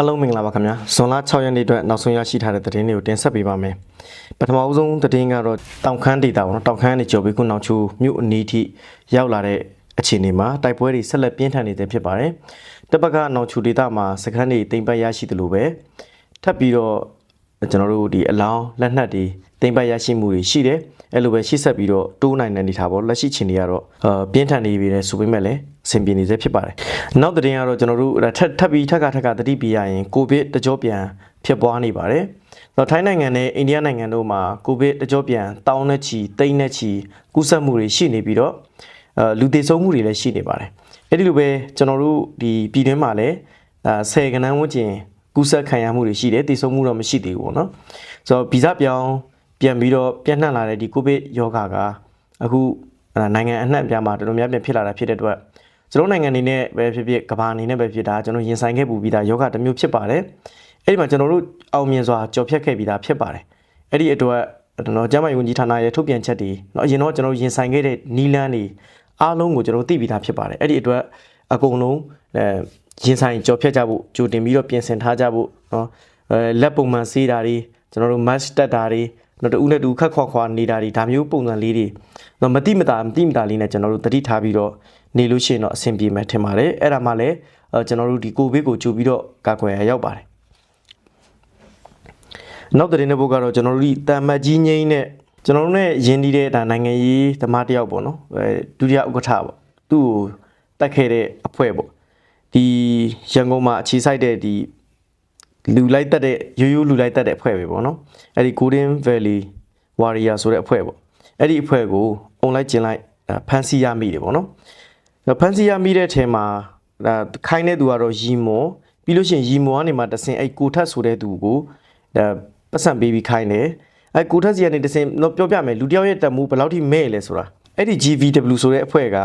အားလုံးမင်္ဂလာပါခင်ဗျာဇွန်လ6ရက်နေ့အတွက်နောက်ဆုံးရရှိထားတဲ့သတင်းတွေကိုတင်ဆက်ပေးပါမယ်ပထမအဆုံးသတင်းကတော့တောင်ခမ်းဒေတာပေါ့နော်တောင်ခမ်းကနေကျော်ပြီးခုနောက်ချူမြို့အနီးထိရောက်လာတဲ့အခြေအနေမှာတိုက်ပွဲတွေဆက်လက်ပြင်းထန်နေတဲ့ဖြစ်ပါတယ်တစ်ပတ်ကနောက်ချူဒေတာမှာစခန်းတွေတင်ပတ်ရရှိတယ်လို့ပဲထပ်ပြီးတော့ကျွန်တော်တို့ဒီအလောင်းလက်နက်တွေတင်ပတ်ရရှိမှုတွေရှိတယ်အဲ့လိုပဲရှေ့ဆက်ပြီးတော့တိုးနိုင်တဲ့အနေထားပေါ့လက်ရှိချိန်တွေကတော့အာပြင်းထန်နေပြီလေဆိုပေမဲ့လည်းအ ဆင်ပြေနေစေဖြစ်ပါတယ်နောက်သတင်းကတော့ကျွန်တော်တို့ထပ်ထပ်ပြီးထပ်ကထပ်ကတတိပြရရင်ကိုဗစ်တကြောပြန်ဖြစ်ပွားနေပါတယ်။တော့ထိုင်းနိုင်ငံနဲ့အိန္ဒိယနိုင်ငံတို့မှာကိုဗစ်တကြောပြန်တောင်းနဲ့ချီတိမ့်နဲ့ချီကူးစက်မှုတွေရှိနေပြီးတော့အဲလူသေဆုံးမှုတွေလည်းရှိနေပါတယ်။အဲ့ဒီလိုပဲကျွန်တော်တို့ဒီပြည်တွင်းမှာလည်းအဲဆယ်ကနန်းဝန်းကျင်ကူးစက်ခံရမှုတွေရှိတယ်သေဆုံးမှုတော့မရှိသေးဘူးပေါ့နော်။ဆိုတော့ဗီဇပြောင်းပြန်ပြီးတော့ပြန့်နှံ့လာတဲ့ဒီကိုဗစ်ရောဂါကအခုအဲနိုင်ငံအနှံ့အပြားမှာတော်တော်များများဖြစ်လာတာဖြစ်တဲ့အတွက် ကျွန်တော်နိုင်ငံအနေနဲ့ပဲဖြစ်ဖြစ်ကမ္ဘာအနေနဲ့ပဲဖြစ်တာကျွန်တော်ရင်ဆိုင်ခဲ့ပူပြီးသားယောဂတစ်မျိုးဖြစ်ပါတယ်အဲ့ဒီမှာကျွန်တော်တို့အောင်မြင်စွာကြော်ဖြတ်ခဲ့ပြီးသားဖြစ်ပါတယ်အဲ့ဒီအတွက်ကျွန်တော်ကျမ်းမာရေးဝန်ကြီးဌာနရဲ့ထုတ်ပြန်ချက်တွေเนาะအရင်တော့ကျွန်တော်ရင်ဆိုင်ခဲ့တဲ့နီလန်းတွေအားလုံးကိုကျွန်တော်သိပြီးသားဖြစ်ပါတယ်အဲ့ဒီအတွက်အကုန်လုံးအဲရင်ဆိုင်ကြော်ဖြတ်ကြဖို့ကြိုတင်ပြီးတော့ပြင်ဆင်ထားကြဖို့เนาะအဲလက်ပုံမှန်စေးတာတွေကျွန်တော်တို့ mask တက်တာတွေတော့တူနဲ့တူခက်ခွာခွာနေတာတွေဒါမျိုးပုံစံလေးတွေတော့မတိမတာမတိမတာလေးနဲ့ကျွန်တော်တို့တတိထားပြီးတော့ နေလို့ရှိရင်တော့အဆင်ပြေမယ်ထင်ပါတယ်အဲ့ဒါမှလည်းအဲကျွန်တော်တို့ဒီကိုဗစ်ကိုကြိုပြီးတော့ကာကွယ်ရရောက်ပါတယ်နောက်တဲ့တဲ့ဘုတ်ကတော့ကျွန်တော်တို့ဒီတမ်မတ်ကြီးငိမ့်နဲ့ကျွန်တော်တို့ ਨੇ ယင်းဒီတဲ့ဒါနိုင်ငံရေးသမားတယောက်ပေါ့နော်အဲဒုတိယဥက္ကဋ္ဌပေါ့သူ့ကိုတက်ခဲ့တဲ့အဖွဲ့ပေါ့ဒီရန်ကုန်မှာအခြေစိုက်တဲ့ဒီလူလိုက်တက်တဲ့ရိုးရိုးလူလိုက်တက်တဲ့အဖွဲ့ပဲပေါ့နော်အဲ့ဒီ Golden Valley Warrior ဆိုတဲ့အဖွဲ့ပေါ့အဲ့ဒီအဖွဲ့ကိုအွန်လိုင်းကျင်လိုက်အဲဖန်စီရမိတယ်ပေါ့နော်အဲ့ ဖန်စီရမိတဲ့အထဲမှာဒါခိုင်းတဲ့သူကတော့ရီမော်ပြီးလို့ရှိရင်ရီမော်ကနေမှတဆင်အဲ့ကိုထက်ဆိုတဲ့သူကိုဒါပတ်စံပေးပြီးခိုင်းတယ်အဲ့ကိုထက်စီကနေတဆင်တော့ပြောပြမယ်လူတစ်ယောက်ရဲ့တက်မှုဘယ်လောက်ထိမဲ့လဲဆိုတာအဲ့ဒီ GVW ဆိုတဲ့အဖွဲ့က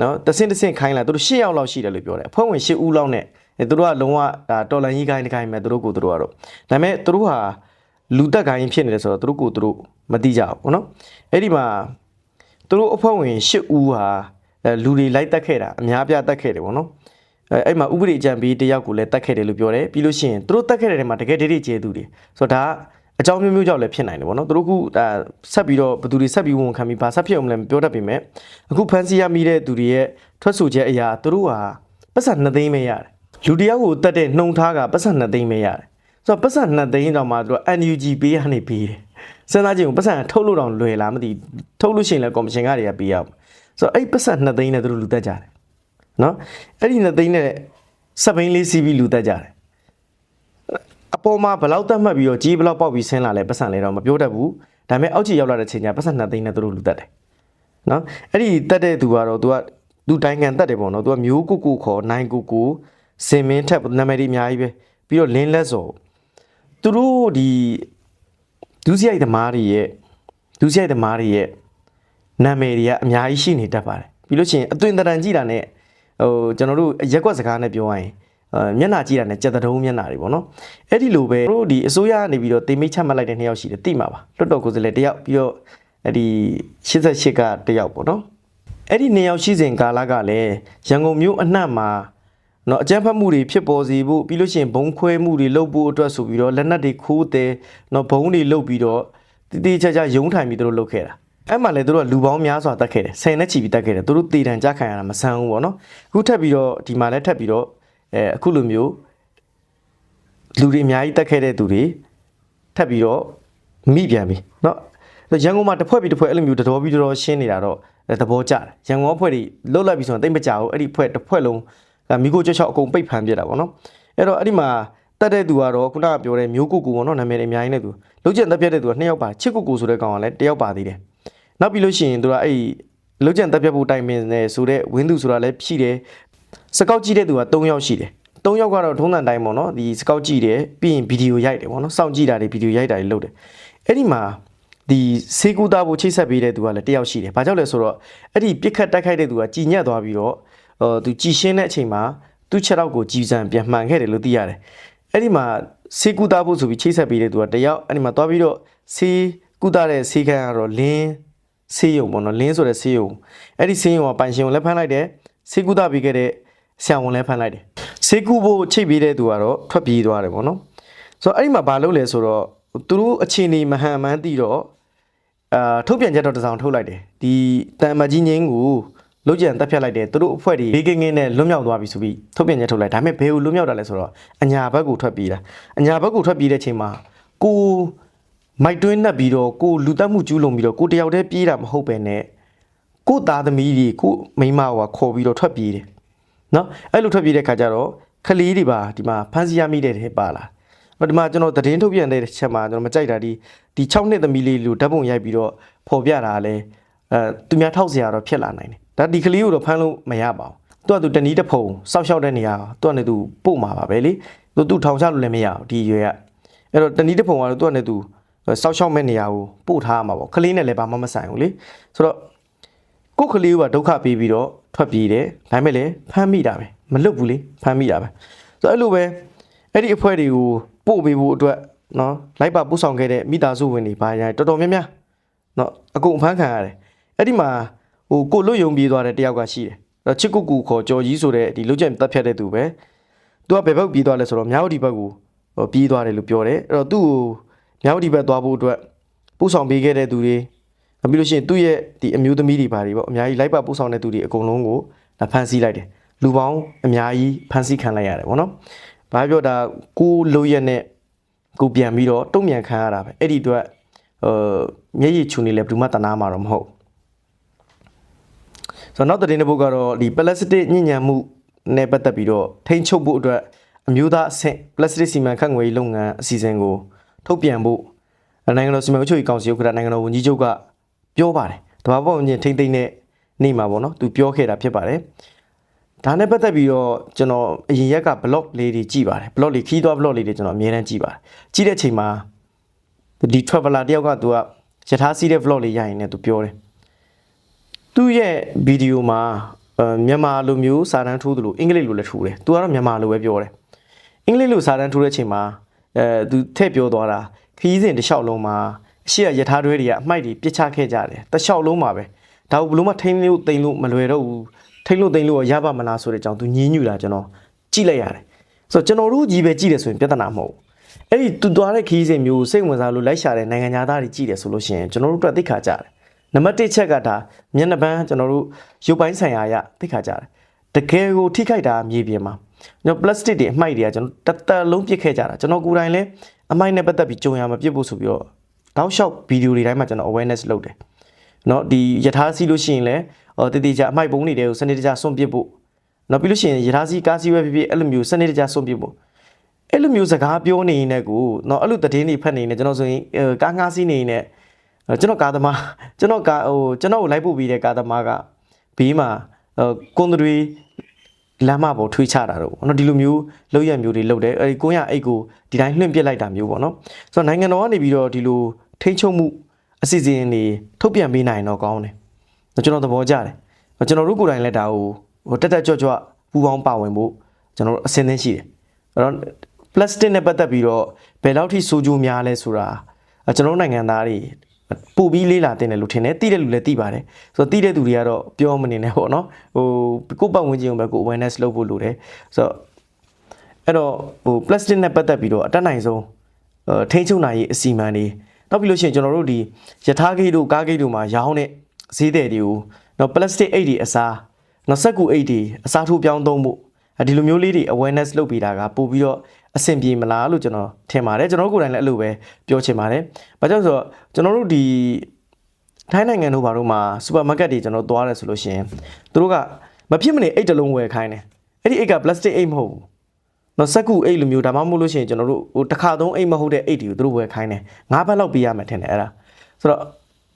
နော်တဆင်တဆင်ခိုင်းလာသူတို့၈ယောက်လောက်ရှိတယ်လို့ပြောတယ်အဖွဲ့ဝင်၈ဦးလောက်နဲ့အဲသူတို့ကလုံးဝဒါတော်လန်ကြီးခိုင်းတစ်ခိုင်းမဲ့သူတို့ကိုသူတို့ကတော့ဒါပေမဲ့သူတို့ဟာလူတက်ခိုင်းဖြစ်နေတယ်ဆိုတော့သူတို့ကိုသူတို့မသိကြဘူးเนาะအဲ့ဒီမှာသူတို့အဖွဲ့ဝင်၈ဦးဟာ အဲလူတွေလိုက်တက်ခဲ့တာအများပြတက်ခဲ့တယ်ဗောနော်အဲအဲ့မှာဥပဒေအကြံပေးတယောက်ကိုလည်းတက်ခဲ့တယ်လို့ပြောတယ်ပြီးလို့ရှိရင်သူတို့တက်ခဲ့တဲ့နေရာမှာတကယ်ဒိဋ္ဌိကျေသူတွေဆိုတော့ဒါကအကြောင်းမျိုးမျိုးကြောင့်လည်းဖြစ်နိုင်တယ်ဗောနော်သူတို့ကဒါဆက်ပြီးတော့ဘယ်သူတွေဆက်ပြီးဝန်ခံပြီးဘာဆက်ဖြစ်အောင်လဲမပြောတတ်ပေမဲ့အခုဖန်စီရမိတဲ့သူတွေရဲ့ထွက်ဆိုချက်အရာသူတို့ဟာပတ်စံ2သိန်းပဲရတယ်လူတယောက်ကိုတက်တဲ့နှုံထားကပတ်စံ2သိန်းပဲရတယ်ဆိုတော့ပတ်စံ2သိန်းတောင်မှသူတို့ NUG ပေးရနေပေးတယ်စဉ်းစားကြည့်ဦးပတ်စံထုတ်လို့တော့လွယ်လားမသိထုတ်လို့ရှိရင်လည်းကော်မရှင်ကတွေကပေးရအောင် ဆိုတော့အဲ့ပတ်စံ2သိန်းနဲ့သူတို့လူတက်ကြတယ်နော်အဲ့ဒီ2သိန်းနဲ့စပိန်လေးစီးပြီးလူတက်ကြတယ်အပေါ်မှာဘယ်လောက်တတ်မှတ်ပြီးတော့ကြီးဘယ်လောက်ပေါက်ပြီးဆင်းလာလဲပတ်စံလဲတော့မပြောတတ်ဘူးဒါပေမဲ့အောက်ခြေရောက်လာတဲ့ချိန်ကျပတ်စံနှစ်သိန်းနဲ့သူတို့လူတက်တယ်နော်အဲ့ဒီတက်တဲ့သူကတော့ तू ကသူတိုင်ငံတက်တယ်ပေါ့နော် तू ကမျိုးကုကုခေါ်နိုင်ကုကုစင်မင်းထက်နာမည်တွေအများကြီးပဲပြီးတော့လင်းလက်စော်သူတို့ဒီဒုစရိုက်သမားတွေရဲ့ဒုစရိုက်သမားတွေရဲ့ နာမည်တွေကအများကြီးရှိနေတတ်ပါတယ်ပြီးလို့ရှိရင်အသွင်တရံကြည့်တာနဲ့ဟိုကျွန်တော်တို့ရက်ကွက်စကားနဲ့ပြောရရင်အဲမျက်နှာကြည့်တာနဲ့ကြက်တုံးမျက်နှာတွေပေါ့နော်အဲ့ဒီလိုပဲတို့ဒီအစိုးရကနေပြီးတော့တိမ်မိတ်ချမှတ်လိုက်တဲ့နှစ်ယောက်ရှိတယ်တိမှာပါလွတ်တော်ကိုယ်စားလှယ်တစ်ယောက်ပြီးတော့အဲ့ဒီ88ကတစ်ယောက်ပေါ့နော်အဲ့ဒီနှစ်ယောက်ရှိစဉ်ကာလကလည်းရန်ကုန်မြို့အနှံ့မှာနော်အကြမ်းဖက်မှုတွေဖြစ်ပေါ်စေဖို့ပြီးလို့ရှိရင်ဘုံခွဲမှုတွေလုပ်ဖို့အတွက်ဆိုပြီးတော့လက်နက်တွေခိုးတယ်နော်ဘုံတွေလုပ်ပြီးတော့တည်တည်ချာချာယုံထိုင်ပြီးတို့လုပ်ခဲ့တာ အဲ့မှာလေတို့ကလူပေါင်းများစွာတက်ခဲ့တယ်ဆယ်နဲ့ချီပြီးတက်ခဲ့တယ်တို့တေတံကြခံရတာမဆန်းဘူးပေါ့နော်အခုထပ်ပြီးတော့ဒီမှာလည်းထပ်ပြီးတော့အဲအခုလိုမျိုးလူတွေအများကြီးတက်ခဲ့တဲ့သူတွေထပ်ပြီးတော့မိပြန်ပြီเนาะရန်ကုန်မှာတစ်ဖွဲ့ပြီးတစ်ဖွဲ့အဲ့လိုမျိုးတတော်ပြီးတတော်ရှင်းနေတာတော့သဘောကျတယ်ရန်ကုန်အဖွဲ့တွေလွတ်လပ်ပြီးဆိုတော့တိတ်မကြဘူးအဲ့ဒီဖွဲ့တစ်ဖွဲ့လုံးကမိကိုကြောက်ချောက်အကုန်ပိတ်ဖန်ပြတာပေါ့နော်အဲ့တော့အဲ့ဒီမှာတက်တဲ့သူကတော့ခုနကပြောတဲ့မျိုးကိုကိုပေါ့နော်နာမည်တွေအများကြီးနဲ့သူလုံးကျန်တက်ပြတ်တဲ့သူကနှစ်ယောက်ပါချစ်ကိုကိုဆိုတဲ့ကောင်ကလည်းတစ်ယောက်ပါသေးတယ် နောက်ပြီးလို့ရှိရင်သူကအဲ့ဒီလုံးကျန်တက်ပြတ်ဖို့တိုင်ပင်နေဆိုတဲ့ဝင်းသူဆိုတာလည်းရှိတယ်စကောက်ကြည့်တဲ့သူက3ယောက်ရှိတယ်၃ယောက်ကတော့ထုံးစံတိုင်းပေါ့နော်ဒီစကောက်ကြည့်တယ်ပြီးရင်ဗီဒီယိုရိုက်တယ်ပေါ့နော်စောင့်ကြည့်တာတွေဗီဒီယိုရိုက်တာတွေလုပ်တယ်အဲ့ဒီမှာဒီစေကူတာကိုချိတ်ဆက်ပေးတဲ့သူကလည်းတယောက်ရှိတယ်ဘာကြောင့်လဲဆိုတော့အဲ့ဒီပြစ်ခတ်တိုက်ခိုက်တဲ့သူကကြည်ညက်သွားပြီးတော့ဟိုသူကြည်ရှင်းတဲ့အချိန်မှာသူ့ချက်တော့ကိုကြည်စံပြန်မှန်ခဲ့တယ်လို့သိရတယ်အဲ့ဒီမှာစေကူတာဖို့ဆိုပြီးချိတ်ဆက်ပေးတဲ့သူကတယောက်အဲ့ဒီမှာသွားပြီးတော့စေကူတာတဲ့စေခန်းကတော့လင်း စေးယုံပေါ့နော်လင်းဆိုတဲ့စေးယုံအဲ့ဒီစေးယုံကပိုင်ရှင်ကိုလက်ဖမ်းလိုက်တယ်စေကူတာပေးခဲ့တဲ့ဆရာဝန်လည်းဖမ်းလိုက်တယ်ဆေးကူဖို့ချိတ်ပေးတဲ့သူကတော့ထွက်ပြေးသွားတယ်ပေါ့နော်ဆိုတော့အဲ့ဒီမှာဘာလုပ်လဲဆိုတော့သူတို့အခြေအနေမဟန်မှန်းသိတော့အာထုတ်ပြန်ချက်တော့တစ်စောင်ထုတ်လိုက်တယ်ဒီတန်မကြီးငင်းကိုလုတ်ကြံတက်ဖြတ်လိုက်တယ်သူတို့အဖွဲ့တွေဘေးကင်းကင်းနဲ့လွတ်မြောက်သွားပြီဆိုပြီးထုတ်ပြန်ချက်ထုတ်လိုက်ဒါပေမဲ့ဘယ်ကိုလွတ်မြောက်တာလဲဆိုတော့အညာဘက်ကိုထွက်ပြေးတာအညာဘက်ကိုထွက်ပြေးတဲ့ချိန်မှာကို မိုက်တွင်းနှက်ပြီးတော့ကိုလူတက်မှုကျူးလွန်ပြီးတော့ကိုတယောက်တည်းပြေးတာမဟုတ်ပဲနဲ့ကိုသားသမီးတွေကိုမိန်းမကခေါ်ပြီးတော့ထွက်ပြေးတယ် နော်အဲ့လိုထွက်ပြေးတဲ့ခါကျတော့ခလီးတွေပါဒီမှာဖမ်းဆီးရမိတဲ့တဲ့ပါလာဟိုဒီမှာကျွန်တော်သတင်းထုတ်ပြန်တဲ့ချက်မှာကျွန်တော်မကြိုက်တာဒီဒီ6နှစ်သမီးလေးလူဓာတ်ပုံရိုက်ပြီးတော့ပေါ်ပြတာလဲအဲသူများထောက်เสียရတော့ဖြစ်လာနိုင်တယ်ဒါဒီခလီးကိုတော့ဖမ်းလို့မရပါဘူးသူကသူတနည်းတစ်ဖုံစောက်ရှောက်တဲ့နေရာသူကလည်းသူပို့မှာပါပဲလေသူသူထောင်ချလို့လည်းမရဘူးဒီရွယ်ကအဲ့တော့တနည်းတစ်ဖုံကတော့သူကလည်းသူ စောက်ရှောက်မဲ့နေရာကိုပို့ထားမှာပေါ့ခလီးနဲ့လည်းဘာမှမဆိုင်ဘူးလေဆိုတော့ကိုယ့်ကလေးကဒုက္ခပေးပြီးတော့ထွက်ပြေးတယ်ဒါပေမဲ့လည်းဖမ်းမိတာပဲမလွတ်ဘူးလေဖမ်းမိတာပဲဆိုတော့အဲ့လိုပဲအဲ့ဒီအဖွဲ့တွေကိုပို့ပေးဖို့အတွက်နော်လိုက်ပါပို့ဆောင်ခဲ့တဲ့မိသားစုဝင်တွေပါရတော်တော်များများနော်အကုန်ဖမ်းခံရတယ်အဲ့ဒီမှာဟိုကိုလွတ်ယုံပြေးသွားတဲ့တယောက်ကရှိတယ်အဲ့တော့ချစ်ကုကူခေါ်ကြော်ကြီးဆိုတဲ့ဒီလုတ်ချက်တက်ဖြတ်တဲ့သူပဲသူကဘယ်ဘက်ပြေးသွားလဲဆိုတော့မြောက်ဒီဘက်ကိုဟိုပြေးသွားတယ်လို့ပြောတယ်အဲ့တော့သူ့ကို မြောက်ဒီဘက်သွားဖို့အတွက်ပို့ဆောင်ပေးခဲ့တဲ့သူတွေနောက်ပြီးလို့ရှိရင်သူ့ရဲ့ဒီအမျိုးသမီးတွေပါတွေပေါ့အများကြီးလိုက်ပါပို့ဆောင်တဲ့သူတွေအကုန်လုံးကိုဒါဖမ်းဆီးလိုက်တယ်လူပေါင်းအများကြီးဖမ်းဆီးခံလိုက်ရတယ်ပေါ့နော်ဘာပြောတာကိုလိုရက်နဲ့ကိုပြန်ပြီးတော့တုံ့ပြန်ခံရတာပဲအဲ့ဒီအတွက်ဟိုမျက်ရည်ချူနေလဲဘယ်သူမှတနာမှာတော့မဟုတ်ဆိုတော့နောက်တဲ့တစ်ပုတ်ကတော့ဒီပလတ်စတစ်ညဉ့်ညံမှုနဲ့ပတ်သက်ပြီးတော့ထိန်းချုပ်ဖို့အတွက်အမျိုးသားအဆင့်ပလတ်စတစ်စီမံခန့်ခွဲရေးလုပ်ငန်းအစီအစဉ်ကို ထုတ်ပြန်ဖို့နိုင်ငံတော်စီမံအုပ်ချုပ်ရေးကောင်စီဥက္ကဋ္ဌနိုင်ငံတော်ဝန်ကြီးချုပ်ကပြောပါတယ်။တဘာပေါ့ညင်ထိမ့်သိမ့်တဲ့နေ့မှာပေါ့နော်သူပြောခဲ့တာဖြစ်ပါတယ်။ဒါနဲ့ပတ်သက်ပြီးတော့ကျွန်တော်အရင်ရက်က blog လေးတွေကြည့်ပါတယ်။ blog လေးခီးသွား blog လေးတွေကျွန်တော်အများအားကြည့်ပါတယ်။ကြည့်တဲ့ချိန်မှာဒီ traveler တယောက်ကသူကယထာစီးတဲ့ vlog လေးရရင်လည်းသူပြောတယ်။သူ့ရဲ့ဗီဒီယိုမှာအဲမြန်မာလိုမျိုးစာတန်းထိုးသလိုအင်္ဂလိပ်လိုလည်းထိုးတယ်။သူကတော့မြန်မာလိုပဲပြောတယ်။အင်္ဂလိပ်လိုစာတန်းထိုးတဲ့ချိန်မှာ အဲသူထည့်ပြောသွားတာခရီးစဉ်တစ်လျှောက်လုံးမှာအရှိရယထာတွဲတွေကအမိုက်တွေပြစ်ချခဲ့ကြတယ်တစ်လျှောက်လုံးမှာပဲဒါကိုဘလို့မှထိမ့်လို့တိမ်လို့မလွယ်တော့ဘူးထိမ့်လို့တိမ်လို့ရပါမလားဆိုတဲ့အကြောင်းသူညင်းညူတာကျွန်တော်ကြည့်လိုက်ရတယ်ဆိုတော့ကျွန်တော်တို့ကြီးပဲကြည့်တယ်ဆိုရင်ပြဿနာမဟုတ်ဘူးအဲ့ဒီသူသွားတဲ့ခရီးစဉ်မျိုးစိတ်ဝင်စားလို့လိုက်ရှာတဲ့နိုင်ငံသားတွေကြည့်တယ်ဆိုလို့ရှိရင်ကျွန်တော်တို့အတွက်သိခါကြတယ်နံပါတ်1ချက်ကဒါမျက်နှာပန်းကျွန်တော်တို့ရုပ်ပိုင်းဆိုင်ရာအရသိခါကြတယ်တကယ်ကိုထိခိုက်တာမြေပြင်မှာ ကျွန်တော်ပလတ်စတစ်တွေအမှိုက်တွေကကျွန်တော်တသက်လုံးပြစ်ခဲ့ကြတာကျွန်တော်ကိုယ်တိုင်လည်းအမိုက်နဲ့ပတ်သက်ပြီးကြုံရမှာပြစ်ဖို့ဆိုပြီးတော့တောက်လျှောက်ဗီဒီယိုတွေတိုင်းမှာကျွန်တော် awareness လုပ်တယ်เนาะဒီယထာစီလို့ရှိရင်လည်းဟောတတိချအမိုက်ပုံးတွေတွေကိုစနစ်တကျစွန့်ပစ်ဖို့နောက်ပြီးလို့ရှိရင်ယထာစီကားစီပဲဖြစ်ဖြစ်အဲ့လိုမျိုးစနစ်တကျစွန့်ပစ်ဖို့အဲ့လိုမျိုးစကားပြောနေရင်လည်းကိုเนาะအဲ့လိုသတင်းတွေဖတ်နေရင်လည်းကျွန်တော်ဆိုရင်အဲကားငှားစီးနေရင်လည်းအဲကျွန်တော်ကားသမားကျွန်တော်ကားဟိုကျွန်တော်ကိုလိုက်ပို့ပြီးတဲ့ကားသမားကဘေးမှာဟိုကွန်တွေ လမ်းမပေါ်ထွေးချတာတော့ပေါ့နော်ဒီလိုမျိုးလောက်ရမျိုးတွေလုပ်တယ်အဲဒီကိုရအိတ်ကိုဒီတိုင်းလွှင့်ပစ်လိုက်တာမျိုးပေါ့နော်ဆိုတော့နိုင်ငံတော်ကနေပြီးတော့ဒီလိုထိန်းချုပ်မှုအစီအစဉ်တွေထုတ်ပြန်ပေးနိုင်တော့ကောင်းတယ်ကျွန်တော်သဘောကျတယ်ကျွန်တော်တို့ကိုယ်တိုင်လည်းဒါကိုဟိုတက်တက်ကြွကြွပူပေါင်းပါဝင်ဖို့ကျွန်တော်တို့အစင်းသင်းရှိတယ်အဲ့တော့ plastic နဲ့ပတ်သက်ပြီးတော့ဘယ်လောက်ထိဆိုးကျိုးများလဲဆိုတာကျွန်တော်တို့နိုင်ငံသားတွေ ပူပြီးလေးလာတင်တယ်လို့ထင်တယ်တိတဲ့လူလည်းတိပါတယ်ဆိုတော့တိတဲ့သူတွေကတော့ပြောမနေနဲ့ပေါ့နော်ဟိုကိုယ့်ပတ်ဝန်းကျင်ကိုပဲကို awareness လုပ်ဖို့လိုတယ်ဆိုတော့အဲ့တော့ဟို plastic နဲ့ပတ်သက်ပြီးတော့အတက်နိုင်ဆုံးအဲထိန်းချုပ်နိုင်ရေးအစီအမံတွေနောက်ပြီးလို့ရှိရင်ကျွန်တော်တို့ဒီယထာဂိတ်တို့ကားဂိတ်တို့မှာရောင်းတဲ့ဈေးတယ်တွေကိုနော် plastic အိတ်တွေအစားနော်စက်ကူအိတ်တွေအစားထိုးပြောင်းသုံးဖို့ဒီလိုမျိုးလေးတွေ awareness လုပ်ပေးတာကပို့ပြီးတော့ အဆင်ပြေမလားလို့ကျွန်တော်ထင်ပါတယ်ကျွန်တော်တို့ကိုယ်တိုင်လည်းအဲ့လိုပဲပြောချင်ပါတယ်။ဘာကြောင့်ဆိုတော့ကျွန်တော်တို့ဒီထိုင်းနိုင်ငံတို့ဘာလို့မှစူပါမားကတ်တွေကျွန်တော်သွားရဲဆိုလို့ရှိရင်သူတို့ကမဖြစ်မနေအိတ်တစ်လုံးဝယ်ခိုင်းတယ်။အဲ့ဒီအိတ်က plastic အိတ်မဟုတ်ဘူး။နော်စက်ကူအိတ်လိုမျိုးဒါမှမဟုတ်လို့ရှိရင်ကျွန်တော်တို့ဟိုတစ်ခါသုံးအိတ်မဟုတ်တဲ့အိတ်တွေကိုသူတို့ဝယ်ခိုင်းတယ်။ငါးဘတ်လောက်ပေးရမယ်ထင်တယ်အဲ့ဒါ။ဆိုတော့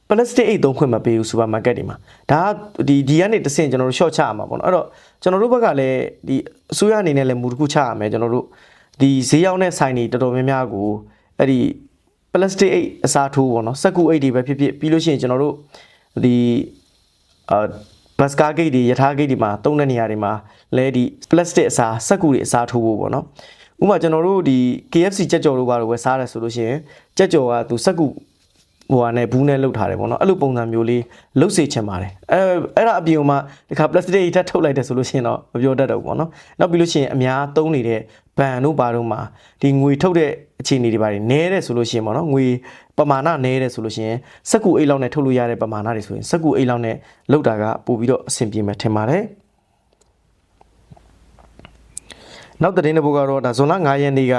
plastic အိတ်သုံးခွင့်မပေးဘူးစူပါမားကတ်တွေမှာဒါကဒီဒီကနေတစ်ဆင့်ကျွန်တော်တို့ short ချရမှာပေါ့နော်အဲ့တော့ကျွန်တော်တို့ဘက်ကလည်းဒီအစိုးရအနေနဲ့လည်းမူတစ်ခုချရမယ်ကျွန်တော်တို့ ဒီဈေးရောက်တဲ့ဆိုင်တွေတော်တော်များများကိုအဲ့ဒီ plastic အိတ်အစားထိုးပေါ့နော်စက်ကူအိတ်တွေပဲဖြစ်ဖြစ်ပြီးလို့ရှိရင်ကျွန်တော်တို့ဒီအာဘတ်ကားဂိတ်တွေယထာဂိတ်တွေမှာတုံးတဲ့နေရာတွေမှာလဲဒီ plastic အစားစက်ကူတွေအစားထိုးဖို့ပေါ့နော်ဥပမာကျွန်တော်တို့ဒီ KFC ကြက်ကြော်တို့ကတော့ဝယ်စားတယ်ဆိုလို့ရှိရင်ကြက်ကြော်ကသူစက်ကူဟိုဟာနဲ့ဘူးနဲ့လှုပ်ထားတယ်ပေါ့နော်အဲ့လိုပုံစံမျိုးလေးလှုပ်စေချင်ပါတယ်အဲအဲ့ဒါအပြင်မှာဒီခါ plastic ထပ်ထုတ်လိုက်တယ်ဆိုလို့ရှိရင်တော့မပြောတတ်တော့ဘူးပေါ့နော်နောက်ပြီးလို့ရှိရင်အများသုံးနေတဲ့ ဘန်တို့ဘာတို့မှာဒီငွေထုတ်တဲ့အခြေအနေတွေပါတယ်နဲတယ်ဆိုလို့ရှိရင်ပေါ့နော်ငွေပမာဏနဲတယ်ဆိုလို့ရှိရင်စက်ကူအိတ်လောက်နဲ့ထုတ်လို့ရတဲ့ပမာဏတွေဆိုရင်စက်ကူအိတ်လောက်နဲ့လှုပ်တာကပို့ပြီးတော့အဆင်ပြေမယ်ထင်ပါတယ်နောက်တဲ့တဲ့ဘုတ်ကတော့ဒါဇွန်လ9ရက်နေ့က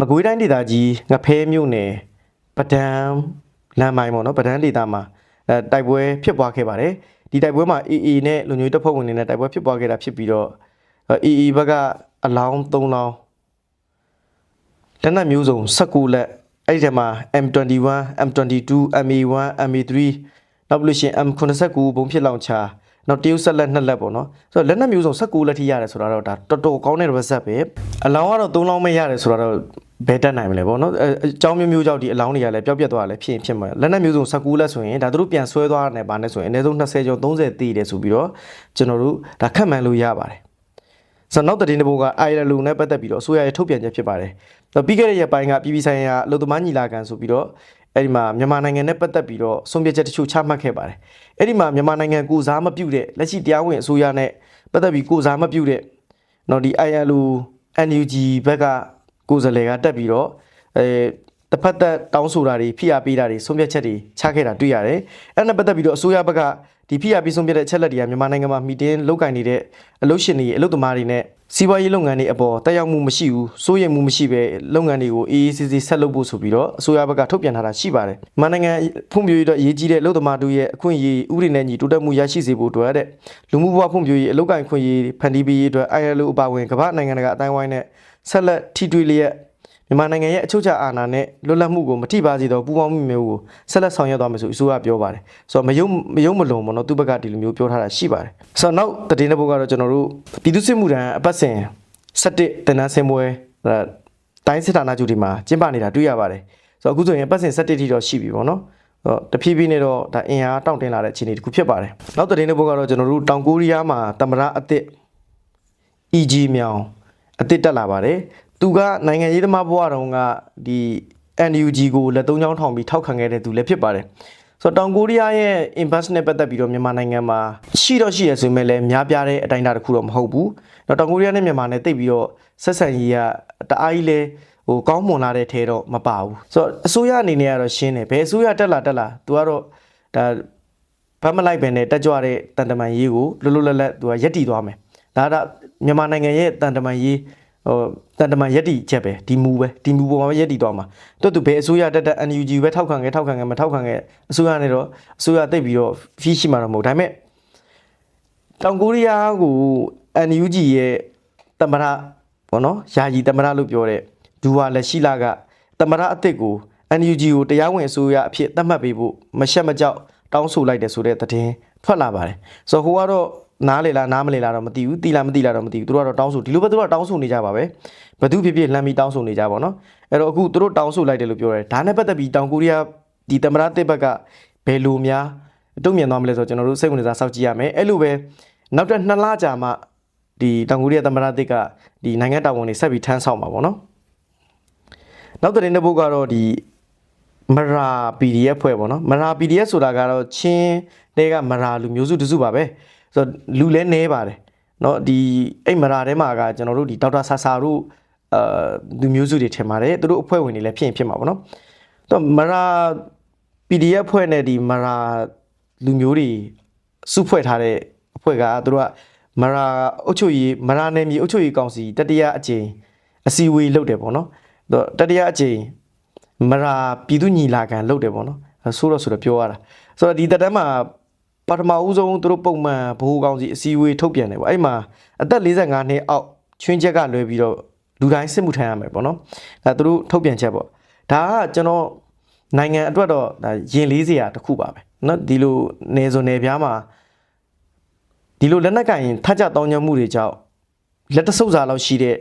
မကွေးတိုင်းဒေသကြီးငဖဲမြို့နယ်ပဒံလမ်းပိုင်းပေါ့နော်ပဒံဒေသမှာအဲတိုက်ပွဲဖြစ်ပွားခဲ့ပါတယ်ဒီတိုက်ပွဲမှာ AA နဲ့လူမျိုးတပ်ဖွဲ့ဝင်တွေနဲ့တိုက်ပွဲဖြစ်ပွားခဲ့တာဖြစ်ပြီးတော့ အဲ AA ဘက်ကအလောင်း3လောင်းလက်နက်မျိုးစုံ16လက်အဲ့ဒီထဲမှာ M21 M22 MA1 MA3 နောက်ပြီးလို့ရှိရင် M89 ဘုံဖြစ်လောင်ချာနောက်တရုတ်ဆက်လက်နှစ်လက်ပေါ့နော်ဆိုတော့လက်နက်မျိုးစုံ16လက်ထိရတယ်ဆိုတော့ဒါတော်တော်ကောင်းတဲ့ reset ပဲအလောင်းကတော့3လောင်းမရတယ်ဆိုတော့ဘယ်တက်နိုင်မလဲပေါ့နော်အဲအကြောင်းမျိုးမျိုးကြောင့်ဒီအလောင်းတွေကလည်းပျောက်ပြတ်သွားတယ်ဖြစ်ရင်ဖြစ်မှာလက်နက်မျိုးစုံ16လက်ဆိုရင်ဒါတို့ပြန်ဆွဲသွားတယ်ဗာနဲ့ဆိုရင်အနည်းဆုံး20ကျော်30တည်တယ်ဆိုပြီးတော့ကျွန်တော်တို့ဒါခက်မှန်လို့ရပါတယ် ဆိုတော့နောက်သတင်းတစ်ပုဒ်က ILO နဲ့ပတ်သက်ပြီးတော့အစိုးရရဲ့ထုတ်ပြန်ချက်ဖြစ်ပါတယ်။တော့ပြီးခဲ့တဲ့ရက်ပိုင်းကပြည်ပဆိုင်ရာအလုံသမားညီလာခံဆိုပြီးတော့အဲ့ဒီမှာမြန်မာနိုင်ငံနဲ့ပတ်သက်ပြီးတော့ဆုံးဖြတ်ချက်တချို့ချမှတ်ခဲ့ပါတယ်။အဲ့ဒီမှာမြန်မာနိုင်ငံကိုစားမပြုတ်တဲ့လက်ရှိတရားဝင်အစိုးရနဲ့ပတ်သက်ပြီးကိုစားမပြုတ်တဲ့နော်ဒီ ILO NUG ဘက်ကကိုယ်စားလှယ်ကတက်ပြီးတော့အဲ တစ်ဖက်သက်တောင်းဆိုတာတွေဖိအားပေးတာတွေဆုံးဖြတ်ချက်တွေချခဲ့တာတွေ့ရတယ်။အဲ့ဒါနဲ့ပတ်သက်ပြီးတော့အစိုးရဘက်ကဒီဖိအားပေးဆုံးဖြတ်တဲ့အချက်လက်တွေကမြန်မာနိုင်ငံမှာမီတင်လုတ်ကင်နေတဲ့အလုပ်ရှင်တွေအလုပ်သမားတွေနဲ့စီးပွားရေးလုပ်ငန်းတွေအပေါ်တက်ရောက်မှုမရှိဘူးစိုးရိမ်မှုမရှိပဲလုပ်ငန်းတွေကိုအေးအေးဆေးဆေးဆက်လုပ်ဖို့ဆိုပြီးတော့အစိုးရဘက်ကထုတ်ပြန်ထားတာရှိပါတယ်။မြန်မာနိုင်ငံဖွံ့ဖြိုးရေးတော့အရေးကြီးတဲ့အလုပ်သမားတို့ရဲ့အခွင့်အရေးဥပဒေနဲ့ညီတိုးတက်မှုရရှိစေဖို့အတွက်တဲ့လူမှုဘဝဖွံ့ဖြိုးရေးအလုပ်ကိုင်ခွင့်ရေးဖန်တီးပေးရေးအတွက် ILO အပါအဝင်ကမ္ဘာနိုင်ငံတကာအတိုင်းဝိုင်းနဲ့ဆက်လက်ထိတွေ့လျက် မြန်မာနိုင်ငံရဲ့အချုပ်အခြာအာဏာနဲ့လွတ်လပ်မှုကိုမထိပါစေတော့ပူးပေါင်းမှုမျိုးကိုဆက်လက်ဆောင်ရွက်သွားမယ်ဆိုအစိုးရပြောပါတယ်။ဆိုတော့မယုံမယုံမလုံဘောနော်သူ့ဘက်ကဒီလိုမျိုးပြောထားတာရှိပါတယ်။ဆိုတော့နောက်သတင်းတစ်ပုဒ်ကတော့ကျွန်တော်တို့ပြည်သူ့စစ်မှုထမ်းအပတ်စဉ်17တင်နန်းစင်ပွဲအဲတိုင်းစစ်ဌာနချုပ်ဒီမှာကျင်းပနေတာတွေ့ရပါတယ်။ဆိုတော့အခုဆိုရင်အပတ်စဉ်17ထိတော့ရှိပြီပေါ့နော်။ဆိုတော့တဖြည်းဖြည်းနဲ့တော့ဒါအင်အားတောင့်တင်းလာတဲ့အခြေအနေတစ်ခုဖြစ်ပါတယ်။နောက်သတင်းတစ်ပုဒ်ကတော့ကျွန်တော်တို့တောင်ကိုရီးယားမှာတမရအသစ် EG မြောင်အသစ်တက်လာပါတယ် သူကနိုင်ငံရေးသမားဘဝတုန်းကဒီ NUG ကိုလက်သုံးချောင်းထောင်ပြီးထောက်ခံခဲ့တဲ့သူလည်းဖြစ်ပါတယ်ဆိုတော့တောင်ကိုရီးယားရဲ့ invest နဲ့ပတ်သက်ပြီးတော့မြန်မာနိုင်ငံမှာရှိတော့ရှိရဆိုပေမဲ့လည်းများပြားတဲ့အတိုင်းအတာတစ်ခုတော့မဟုတ်ဘူး။တော့တောင်ကိုရီးယားနဲ့မြန်မာနဲ့တိတ်ပြီးတော့ဆက်ဆံရေးကတအားကြီးလဲဟိုကောင်းမွန်လာတဲ့ထဲတော့မပါဘူး။ဆိုတော့အစိုးရအနေနဲ့ကတော့ရှင်းတယ်။ဘယ်အစိုးရတက်လာတက်လာသူကတော့ဒါဘာမလိုက်ပဲနဲ့တက်ကြွတဲ့တန်တမန်ရေးကိုလွတ်လွတ်လပ်လပ်သူကရက်တည်သွားမယ်။ဒါကမြန်မာနိုင်ငံရဲ့တန်တမန်ရေး ဟိုတန်တမန်ရက်တီချက်ပဲဒီမူပဲဒီမူပေါ်မှာပဲရက်တီသွားမှာတော်သူဘယ်အစိုးရတက်တက် NUG ပဲထောက်ခံခဲ့ထောက်ခံခဲ့မထောက်ခံခဲ့အစိုးရနဲ့တော့အစိုးရတိတ်ပြီးတော့ဖီးရှိမှာတော့မဟုတ်ဒါပေမဲ့တောင်ကိုရီးယားကို NUG ရဲ့တမရဘောနော်ယာယီတမရလို့ပြောတဲ့ဒူဝါလက်ရှိလာကတမရအစ်စ်ကို NUG ကိုတရားဝင်အစိုးရအဖြစ်သတ်မှတ်ပေးဖို့မရှက်မကြောက်တောင်းဆိုလိုက်တယ်ဆိုတဲ့သတင်းထွက်လာပါတယ်ဆိုတော့ဟိုကတော့ နားလေလားနားမလေလားတော့မသိဘူးတီလားမတီလားတော့မသိဘူးသူတို့ကတော့တောင်းဆိုဒီလိုပဲသူတို့ကတောင်းဆိုနေကြပါပဲဘသူဖြစ်ဖြစ်လှမ်းပြီးတောင်းဆိုနေကြပါတော့အဲ့တော့အခုသူတို့တောင်းဆိုလိုက်တယ်လို့ပြောတယ်ဒါနဲ့ပတ်သက်ပြီးတောင်ကိုရီးယားဒီတမရတစ်ဘက်ကဘယ်လိုများတုံ့ပြန်သွားမလဲဆိုတော့ကျွန်တော်တို့စိတ်ဝင်စားစောင့်ကြည့်ရမယ်အဲ့လိုပဲနောက်ထပ်2လကြာမှဒီတောင်ကိုရီးယားတမရတစ်ကဒီနိုင်ငံတာဝန်တွေဆက်ပြီးထမ်းဆောင်မှာပေါ့နော်နောက်တဲ့တဲ့ဘုတ်ကတော့ဒီမရာ PDF ဖွဲ့ပေါ့နော်မရာ PDF ဆိုတာကတော့ချင်းတဲကမရာလူမျိုးစုတစုပါပဲ ဆိုတော့လူလဲနဲပါတယ်เนาะဒီအဲ့မရာထဲမှာကကျွန်တော်တို့ဒီဒေါက်တာဆာဆာတို့အာလူမျိုးစုတွေထင်ပါတယ်သူတို့အဖွဲ့ဝင်တွေလည်းဖြစ်ရင်ဖြစ်မှာပေါ့နော်တော့မရာ PDF ဖွဲ့နဲ့ဒီမရာလူမျိုးတွေစုဖွဲ့ထားတဲ့အဖွဲ့ကသူတို့ကမရာအုတ်ချုပ်ရေးမရာနယ်မြေအုတ်ချုပ်ရေးကောင်စီတတိယအကြိမ်အစည်းအဝေးလုပ်တယ်ပေါ့နော်တော့တတိယအကြိမ်မရာပြည်သူညီလာခံလုပ်တယ်ပေါ့နော်ဆိုတော့ဆိုတော့ပြောရတာဆိုတော့ဒီတက်တန်းမှာ ပထမဦးဆုံးသူတို့ပုံမှန်ဘိုးကောင်စီအစည်းအဝေးထုတ်ပြန်တယ်ပေါ့အဲ့မှာအသက်45နှစ်အောက်ချွင်းချက်ကလွဲပြီးတော့လူတိုင်းစစ်မှုထမ်းရမယ်ပေါ့နော်ဒါသူတို့ထုတ်ပြန်ချက်ပေါ့ဒါကကျွန်တော်နိုင်ငံအတွက်တော့ဒါရင်လေးစရာတစ်ခုပါပဲเนาะဒီလိုနေစုံနေပြားမှာဒီလိုလက်နက်ကင်ထကြတောင်းညမှုတွေကြောင့်လက်တဆုပ်စာလောက်ရှိတဲ့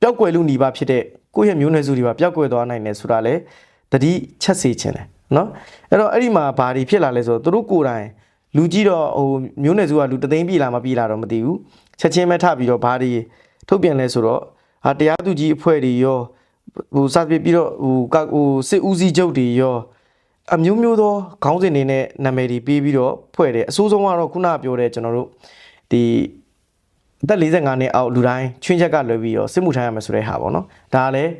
ပျောက်ကွယ်လူหนีပါဖြစ်တဲ့ကိုယ့်ရဲ့မျိုးနွယ်စုတွေပါပျောက်ကွယ်သွားနိုင်တယ်ဆိုတာလေတတိချက်စေခြင်းတယ်เนาะအဲ့တော့အဲ့ဒီမှာဘာတွေဖြစ်လာလဲဆိုတော့သူတို့ကိုယ်တိုင် လူကြီးတော့ဟိုမျိုးနွယ်စုကလူတသိန်းပြည်လာမပြည်လာတော့မသိဘူးချက်ချင်းပဲထပြီးတော့ဘာတွေထုတ်ပြန်လဲဆိုတော့ဟာတရားသူကြီးအဖွဲ့တွေရောဟဟိုစသဖြင့်ပြီးတော့ဟိုကဟိုစစ်ဦးစီးချုပ်တွေရောအမျိုးမျိုးသောခေါင်းစဉ်တွေနဲ့နာမည်တွေပေးပြီးတော့ဖွဲ့တယ်အစိုးဆုံးကတော့ခုနကပြောတဲ့ကျွန်တော်တို့ဒီအသက်45နှစ်အောက်လူတိုင်းချွင်းချက်ကလွယ်ပြီးတော့စစ်မှုထမ်းရမယ်ဆိုတဲ့ဟာပေါ့နော်ဒါကလည်း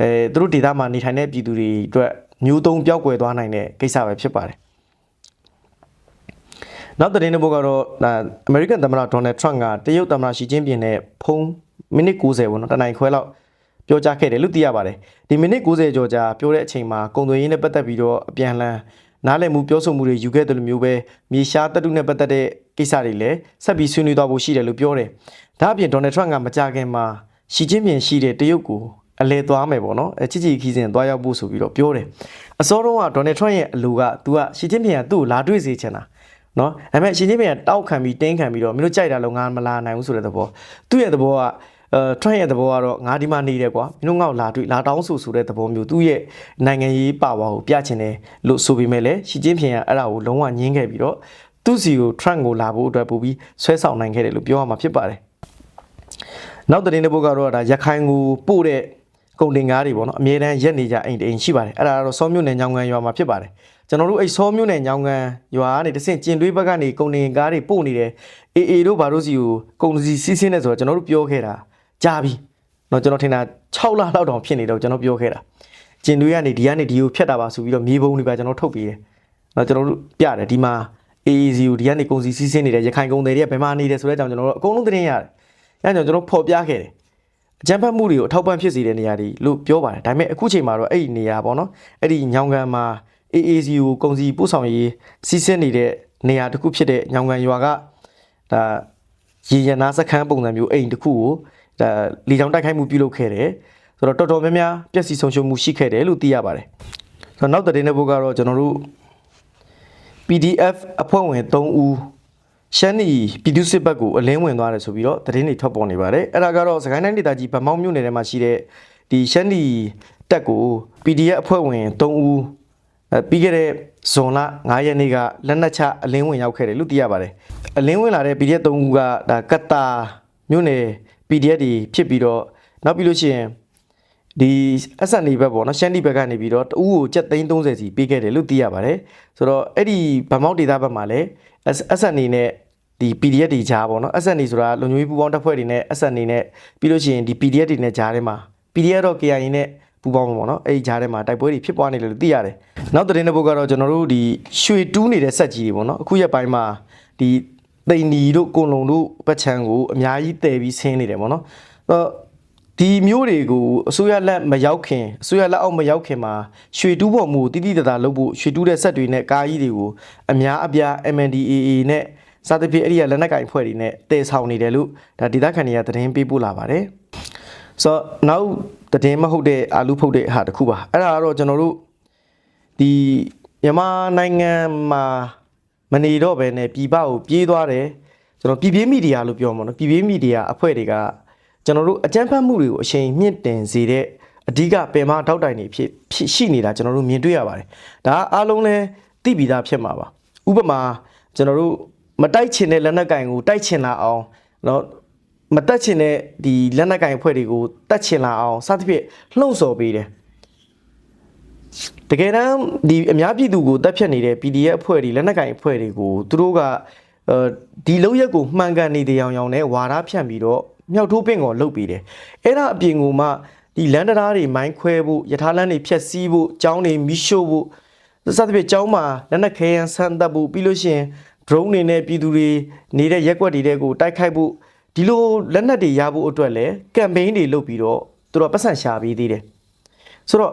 အဲသူတို့ဒေသမှာနေထိုင်တဲ့ပြည်သူတွေအတွက်မျိုးတုံးပြောက်ကွယ်သွားနိုင်တဲ့ကိစ္စပဲဖြစ်ပါတယ် နောက်တဲ့နေ့ဘုတ်ကတော့ဒါအမေရိကန်သမ္မတဒေါ်နယ်ထရန့်ကတရုတ်သမ္မတရှီကျင်းပင်နဲ့ဖုန်းမိနစ်90ပေါ့နော်တနိုင်ခွဲလောက်ပြောကြားခဲ့တယ်လို့သိရပါတယ်ဒီမိနစ်90ကျော်ကြာပြောတဲ့အချိန်မှာကုန်သွယ်ရေးနဲ့ပတ်သက်ပြီးတော့အပြန်အလှန်နားလည်မှုပြောဆိုမှုတွေယူခဲ့တယ်လို့မျိုးပဲမြေရှားတပ်တုနဲ့ပတ်သက်တဲ့ကိစ္စတွေလည်းဆက်ပြီးဆွေးနွေးသွားဖို့ရှိတယ်လို့ပြောတယ်ဒါအပြင်ဒေါ်နယ်ထရန့်ကမကြခင်မှာရှီကျင်းပင်ရှိတဲ့တရုတ်ကိုအလဲသွားမယ်ပေါ့နော်အဲချစ်ချစ်ခီးစဉ်သွားရောက်ဖို့ဆိုပြီးတော့ပြောတယ်အစောတုန်းကဒေါ်နယ်ထရန့်ရဲ့အလိုက तू ကရှီကျင်းပင်ကသူ့ကိုလာတွေ့စေချင်တာ နော်ဒါပေမဲ့ရှင်ချင်းပင်ကတောက်ခံပြီးတင်းခံပြီးတော့မင်းတို့ကြိုက်တာလုံးငါမလာနိုင်ဘူးဆိုတဲ့သဘောသူ့ရဲ့သဘောကအဲထရန့်ရဲ့သဘောကတော့ငါဒီမှာနေတယ်ကွာမင်းတို့ငါ့ကိုလာတွေ့လာတောင်းဆိုဆိုတဲ့သဘောမျိုးသူ့ရဲ့နိုင်ငံရေးပါဝါကိုပြချင်တယ်လို့ဆိုပေမဲ့လည်းရှင်ချင်းပင်ကအဲ့ဒါကိုလုံးဝညှင်းခဲ့ပြီးတော့သူ့စီကိုထရန့်ကိုလာဖို့အတွက်ပို့ပြီးဆွဲဆောင်နိုင်ခဲ့တယ်လို့ပြောရမှာဖြစ်ပါတယ်နောက်တဲ့နေ့ဘုတ်ကတော့ဒါရခိုင်ကိုပို့တဲ့ကုန်တင်ကားတွေပေါ့နော်အမြဲတမ်းရက်နေကြအိမ်တိမ်ရှိပါတယ်အဲ့ဒါကတော့စောမြို့နယ်ညောင်ကန်ရွာမှာဖြစ်ပါတယ် ကျွန်တော်တို့အဲ့စောမြို့နယ်ညောင်ကန်ရွာကနေတဆင့်ကျင်တွေးဘက်ကနေကုန်တင်ကားတွေပို့နေတယ်အေအေတို့ဘာလို့စီကိုကုန်စီစီးဆင်းနေဆိုတော့ကျွန်တော်တို့ပြောခဲ့တာကြားပြီเนาะကျွန်တော်ထင်တာ6လလောက်တောင်ဖြစ်နေတော့ကျွန်တော်ပြောခဲ့တာကျင်တွေးကနေဒီကနေဒီကိုဖြတ်တာပါဆိုပြီးတော့မြေပုံတွေပါကျွန်တော်ထုတ်ပေးတယ်เนาะကျွန်တော်တို့ပြတယ်ဒီမှာ AAC ကိုဒီကနေကုန်စီစီးဆင်းနေတယ်ရခိုင်ကုန်တွေတွေကဘယ်မှာနေတယ်ဆိုတဲ့အကြောင်းကျွန်တော်တို့အကုန်လုံးသတင်းရတယ်အဲဒါကြောင့်ကျွန်တော်ဖော်ပြခဲ့တယ် အကြမ်းဖက်မှုတွေကိုအထောက်ပံ့ဖြစ်စေတဲ့နေရာတွေလို့ပြောပါတယ်ဒါပေမဲ့အခုချိန်မှာတော့အဲ့ဒီနေရာပေါ့နော်အဲ့ဒီညောင်ကန်မှာ AAC ကိုကုန်စည်ပို့ဆောင်ရေးစီးဆင်းနေတဲ့နေရာတစ်ခုဖြစ်တဲ့ညောင်ကန်ရွာကဒါရေရနာစခန်းပုံစံမျိုးအိမ်တစ်ခုကိုဒါလီချောင်းတိုက်ခိုက်မှုပြုလုပ်ခဲ့တယ်ဆိုတော့တော်တော်များများပျက်စီးဆုံးရှုံးမှုရှိခဲ့တယ်လို့သိရပါတယ်ဆိုတော့နောက်တဲ့တဲ့ဘုတ်ကတော့ကျွန်တော်တို့ PDF အဖွဲ့ဝင်3ဦးရှမ်းနီပြည်သူစစ်ဘက်ကိုအလင်းဝင်သွားတယ်ဆိုပြီးတော့သတင်းတွေထွက်ပေါ်နေပါတယ်အဲ့ဒါကတော့စကိုင်းတိုင်းဒေသကြီးဗမောက်မြို့နယ်ထဲမှာရှိတဲ့ဒီရှမ်းနီတက်ကို PDF အဖွဲ့ဝင်3ဦးအဲ ပြီးခဲ့တဲ့ဇွန်လ9ရက်နေ့ကလက်နက်ချအလင်းဝင်ရောက်ခဲ့တယ်လို့သိရပါတယ်အလင်းဝင်လာတဲ့ PDF 3ဦးကဒါကတ်တာမြို့နယ် PDF တွေဖြစ်ပြီးတော့နောက်ပြီးလို့ရှိရင်ဒီ SND ဘက်ပေါ့နော်ရှမ်းတီဘက်ကနေပြီးတော့တဦးကိုကျပ်330စီပေးခဲ့တယ်လို့သိရပါတယ်ဆိုတော့အဲ့ဒီဗမောက်ဒေတာဘက်မှာလည်း SND နဲ့ဒီ PDF တွေကြားပေါ့နော် SND ဆိုတာလုံခြုံရေးပူးပေါင်းတပ်ဖွဲ့တွေနဲ့ SND နဲ့ပြီးလို့ရှိရင်ဒီ PDF တွေနဲ့ကြားထဲမှာ PDF တော့ KIA နဲ့ ပူးပေါင်းမှာပေါ့နော်အဲ့ဒီကြားထဲမှာတိုက်ပွဲတွေဖြစ်ပွားနေတယ်လို့သိရတယ်နောက်သတင်းတစ်ပုဒ်ကတော့ကျွန်တော်တို့ဒီရွှေတူးနေတဲ့ဆက်ကြီးတွေပေါ့နော်အခုရက်ပိုင်းမှာဒီတိန်နီတို့ကွန်လုံတို့ပတ်ချမ်းကိုအများကြီးတည်ပြီးဆင်းနေတယ်ပေါ့နော်အဲ့တော့ဒီမျိုးတွေကိုအစိုးရလက်မရောက်ခင်အစိုးရလက်အောက်မရောက်ခင်မှာရွှေတူးပေါ်မှုတိတိတသားလုပ်ဖို့ရွှေတူးတဲ့ဆက်တွေနဲ့ကားကြီးတွေကိုအများအပြား MNDAA နဲ့စသဖြင့်အဲ့ဒီကလက်နက်ကင်ဖွဲ့တွေနဲ့တည်ဆောင်နေတယ်လို့ဒါဒေသခံတွေကသတင်းပေးပို့လာပါတယ်ဆိုတော့နောက် တည်င်းမဟုတ်တဲ့အာလူဖုတ်တဲ့ဟာတခုပါအဲ့ဒါကတော့ကျွန်တော်တို့ဒီမြန်မာနိုင်ငံမှာမနေတော့ဘဲနဲ့ပြည်ပကိုပြေးသွားတယ်ကျွန်တော်ပြည်ပမီဒီယာလို့ပြောမှာနော်ပြည်ပမီဒီယာအဖွဲ့တွေကကျွန်တော်တို့အကြမ်းဖက်မှုတွေကိုအချိန်မြင့်တင်စေတဲ့အဓိကပင်မထောက်တိုင်တွေဖြစ်ဖြစ်ရှိနေတာကျွန်တော်တို့မြင်တွေ့ရပါတယ်ဒါအားလုံးလည်းသိပြီးသားဖြစ်မှာပါဥပမာကျွန်တော်တို့မတိုက်ချင်တဲ့လက်နက်ကင်ကိုတိုက်ချင်လာအောင်နော် မတက်ချင်တဲ့ဒီလက်နက်ကင်အဖွဲ့တွေကိုတက်ချင်လာအောင်စသဖြင့်လှုံ့ဆော်ပေးတယ်။တကယ်တမ်းဒီအများပြည်သူကိုတက်ဖြတ်နေတဲ့ PDF အဖွဲ့တွေလက်နက်ကင်အဖွဲ့တွေကိုသူတို့ကအဲဒီလောက်ရက်ကိုမှန်ကန်နေတဲ့အောင်အောင်နဲ့ဝါဒဖြန့်ပြီးတော့မြောက်ထိုးပင့်ကိုလှုပ်ပြီးတယ်အဲ့ဒါအပြင်ကိုမှဒီလန်ဒရာတွေမိုင်းခွဲဖို့ယထာလန်းတွေဖျက်ဆီးဖို့ကျောင်းတွေမိရှို့ဖို့စသဖြင့်ကျောင်းမှာလက်နက်ခဲယမ်းဆန်းတပ်ဖို့ပြီးလို့ရှိရင် drone တွေနဲ့ပြည်သူတွေနေတဲ့ရက်ွက်တွေတဲ့ကိုတိုက်ခိုက်ဖို့ ဒီလိုလက်နက်တွေရဖို့အတွက်လည်းကမ်ပိန်းတွေလုပ်ပြီးတော့သူတို့ပတ်စံရှာပေးသေးတယ်ဆိုတော့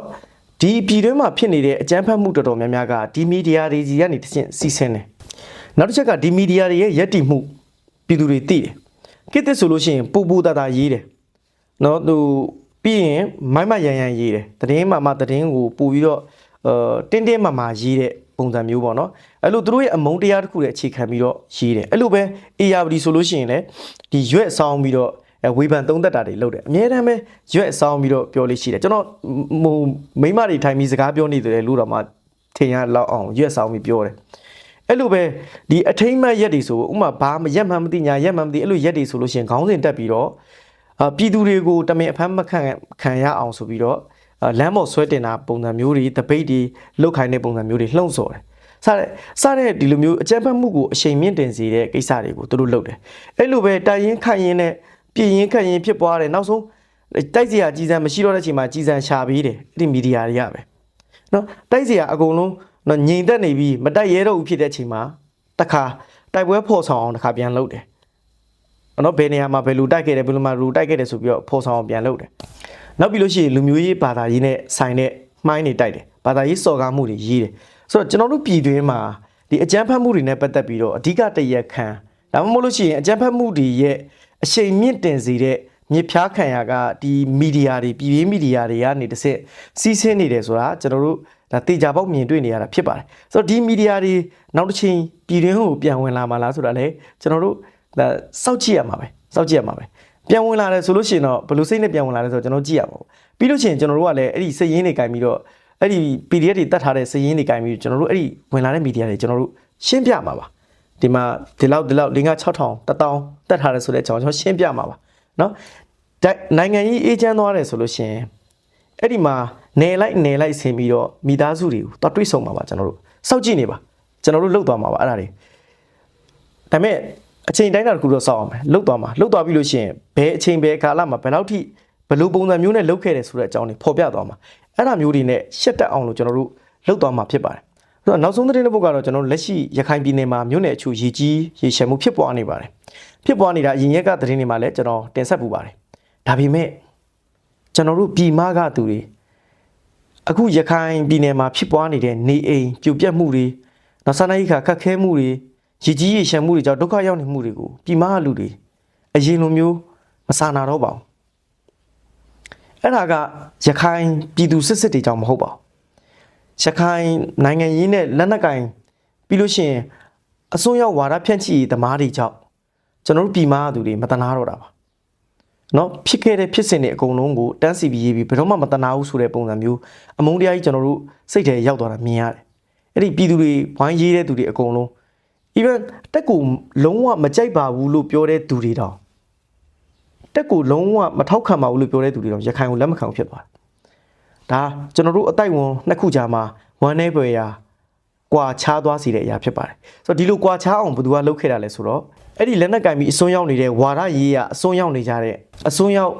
ဒီပြည်တွင်းမှာဖြစ်နေတဲ့အကြမ်းဖက်မှုတော်တော်များများကဒီမီဒီယာတွေကြီးကနေတစ်ဆင့်စီးဆင်းတယ်နောက်တစ်ချက်ကဒီမီဒီယာတွေရဲ့ယက်တီမှုပြည်သူတွေသိတယ်ကိတစ်ဆိုလို့ရှိရင်ပူပူတတာရေးတယ်နော်သူပြီးရင်မိုက်မရန်ရန်ရေးတယ်တည်င်းမှာမှတည်င်းကိုပူပြီးတော့အဲတင်းတင်းမာမာရေးတဲ့ ပုံစံမျိုးပေါ့နော်အဲ့လိုသူတို့ရဲ့အမုန်းတရားတစ်ခုတွေအခြေခံပြီးတော့ရေးတယ်အဲ့လိုပဲ ARD ဆိုလို့ရှိရင်လည်းဒီရွက်ဆောင်ပြီးတော့အဲဝေဖန်သုံးသက်တာတွေလုပ်တယ်အများတမ်းပဲရွက်ဆောင်ပြီးတော့ပြောလို့ရှိတယ်ကျွန်တော်ဟိုမိမတွေထိုင်ပြီးစကားပြောနေတယ်လို့တော့မှထင်ရလောက်အောင်ရွက်ဆောင်ပြီးပြောတယ်အဲ့လိုပဲဒီအထိမ့်မတ်ရက်တွေဆိုဥမာဘာမရက်မှန်မသိညာရက်မှန်မသိအဲ့လိုရက်တွေဆိုလို့ရှိရင်ခေါင်းစဉ်တက်ပြီးတော့အာပြည်သူတွေကိုတမင်အဖမ်းမခံခံရအောင်ဆိုပြီးတော့အာ လမ်းပေါ်ဆွဲတင်တာပုံစံမျိုးတွေတပိတ်တွေလုတ်ခိုင်းတဲ့ပုံစံမျိုးတွေလှုံ့ဆော်တယ်စတဲ့စတဲ့ဒီလိုမျိုးအကြမ်းဖက်မှုကိုအချိန်မြင့်တင်စေတဲ့ကိစ္စတွေကိုသူတို့လုပ်တယ်အဲ့လိုပဲတိုင်ရင်ခိုင်ရင်နဲ့ပြည်ရင်ခတ်ရင်ဖြစ်ပွားတယ်နောက်ဆုံးတိုက်စရာကြီးစံမရှိတော့တဲ့အချိန်မှာကြီးစံရှာပေးတယ်အဲ့ဒီမီဒီယာတွေကပဲနော်တိုက်စရာအကုန်လုံးနော်ငြိမ်သက်နေပြီးမတိုက်ရဲတော့ဘူးဖြစ်တဲ့အချိန်မှာတခါတိုက်ပွဲဖော်ဆောင်အောင်တခါပြန်လုပ်တယ်နော်ဘယ်နေရာမှာဘယ်လူတိုက်ခဲ့တယ်ဘယ်လူမှာလူတိုက်ခဲ့တယ်ဆိုပြီးတော့ဖော်ဆောင်အောင်ပြန်လုပ်တယ် နောက်ပြီးလို့ရှိရင်လူမျိုးရေးဘာသာရေးနဲ့ဆိုင်တဲ့မှိုင်းတွေတိုက်တယ်ဘာသာရေးစော်ကားမှုတွေရေးတယ်ဆိုတော့ကျွန်တော်တို့ပြည်တွင်းမှာဒီအကြမ်းဖက်မှုတွေနဲ့ပတ်သက်ပြီးတော့အဓိကတရက်ခံဒါမှမဟုတ်လို့ရှိရင်အကြမ်းဖက်မှုတွေရဲ့အရှိန်မြင့်တင်စေတဲ့မြစ်ဖျားခံရကဒီမီဒီယာတွေပြည်ရေးမီဒီယာတွေကနေတစ်ဆက်စီးဆင်းနေတယ်ဆိုတာကျွန်တော်တို့ဒါတေချာပေါက်မြင်တွေ့နေရတာဖြစ်ပါတယ်ဆိုတော့ဒီမီဒီယာတွေနောက်တစ်ချိန်ပြည်တွင်းကိုပြန်ဝင်လာမှာလားဆိုတာလေကျွန်တော်တို့ဒါစောင့်ကြည့်ရမှာပဲစောင့်ကြည့်ရမှာပဲ ပြန်ဝင်လာတယ်ဆိုလို့ရှိရင်တော့ဘယ်လိုစိတ်နဲ့ပြန်ဝင်လာလဲဆိုတော့ကျွန်တော်ကြည့်ရမှာပေါ့ပြီးလို့ရှိရင်ကျွန်တော်တို့ကလည်းအဲ့ဒီစည်ရင်းတွေကင်ပြီးတော့အဲ့ဒီ PDF တွေတတ်ထားတဲ့စည်ရင်းတွေကင်ပြီးကျွန်တော်တို့အဲ့ဒီဝင်လာတဲ့မီဒီယာတွေကျွန်တော်တို့ရှင်းပြမှာပါဒီမှာဒီလောက်ဒီလောက်၄၅6000 1000တတ်ထားတယ်ဆိုတဲ့အကြောင်းကျွန်တော်ရှင်းပြမှာပါเนาะဒါနိုင်ငံကြီးအေးချမ်းသွားတယ်ဆိုလို့ရှိရင် အဲ့ဒီမှာနယ်လိုက်နယ်လိုက်ဆင်းပြီးတော့မိသားစုတွေကိုတော့တွေးဆုံမှာပါကျွန်တော်တို့စောင့်ကြည့်နေပါကျွန်တော်တို့လှုပ်သွားမှာပါအဲ့ဒါတွေဒါပေမဲ့ အချိန်တိုင်းတာတစ်ခုတော့စောင့်အောင်မယ်လှုပ်သွားမှာလှုပ်သွားပြီလို့ရှိရင်ဘယ်အချိန်ဘယ်ကာလမှာဘယ်လောက်ထိဘယ်လိုပုံစံမျိုးနဲ့လှုပ်ခဲ့တယ်ဆိုတဲ့အကြောင်းတွေဖော်ပြသွားမှာအဲ့ဒါမျိုးတွေနဲ့ရှက်တက်အောင်လို့ကျွန်တော်တို့လှုပ်သွားမှာဖြစ်ပါတယ်ဆိုတော့နောက်ဆုံးသတင်းတစ်ပုဒ်ကတော့ကျွန်တော်တို့လက်ရှိရခိုင်ပြည်နယ်မှာမြို့နယ်အချို့ရေကြီးရေရှမ်းမှုဖြစ်ပွားနေပါတယ်ဖြစ်ပွားနေတာအရင်ရက်ကသတင်းတွေမှာလည်းကျွန်တော်တင်ဆက်ပူပါတယ်ဒါပေမဲ့ကျွန်တော်တို့ပြည်မကသူတွေအခုရခိုင်ပြည်နယ်မှာဖြစ်ပွားနေတဲ့နေအိမ်ပြိုပြက်မှုတွေနောက်ဆန္ဒရိခါခက်ခဲမှုတွေ ရည်ကြီးရရှမ်းမှုတွေကြောင့်ဒုက္ခရောက်နေမှုတွေကိုပြည်မကလူတွေအရင်လိုမျိုးမဆာနာတော့ပါဘူးအဲ့ဒါကရခိုင်ပြည်သူစစ်စစ်တွေကြောင့်မဟုတ်ပါဘူးရခိုင်နိုင်ငံရေးနဲ့လက်နက်ကင်ပြီးလို့ရှိရင်အစွန်းရောက်ဝါဒဖြန့်ချိရေးသမားတွေကြောင့်ကျွန်တော်တို့ပြည်မကသူတွေမတနာတော့တာပါနော်ဖြစ်ခဲ့တဲ့ဖြစ်စဉ်တွေအကုန်လုံးကိုတန်းစီပြီးရေးပြီးဘယ်တော့မှမတနာဘူးဆိုတဲ့ပုံစံမျိုးအမုန်းတရားကြီးကျွန်တော်တို့စိတ်ထဲရောက်သွားတာမြင်ရတယ်။အဲ့ဒီပြည်သူတွေဝိုင်းရေးတဲ့သူတွေအကုန်လုံး even တက်ကူလုံးဝမကြိုက်ပါဘူးလို့ပြောတဲ့သူတွေတောင်တက်ကူလုံးဝမထောက်ခံပါဘူးလို့ပြောတဲ့သူတွေတောင်ရခိုင်ကိုလက်မခံဘူးဖြစ်သွားတယ်။ဒါကျွန်တော်တို့အတိုက်ဝန်နှစ်ခုကြာမှာဝမ်းနေပွေရာကွာခြားသွားစီတဲ့အရာဖြစ်ပါတယ်။ဆိုတော့ဒီလိုကွာခြားအောင်ဘယ်သူကလုပ်ခဲ့တာလဲဆိုတော့အဲ့ဒီလက်နက်ကင်ပြီးအစွန်းရောက်နေတဲ့ဝါရရေးရအစွန်းရောက်နေကြတဲ့အစွန်းရောက်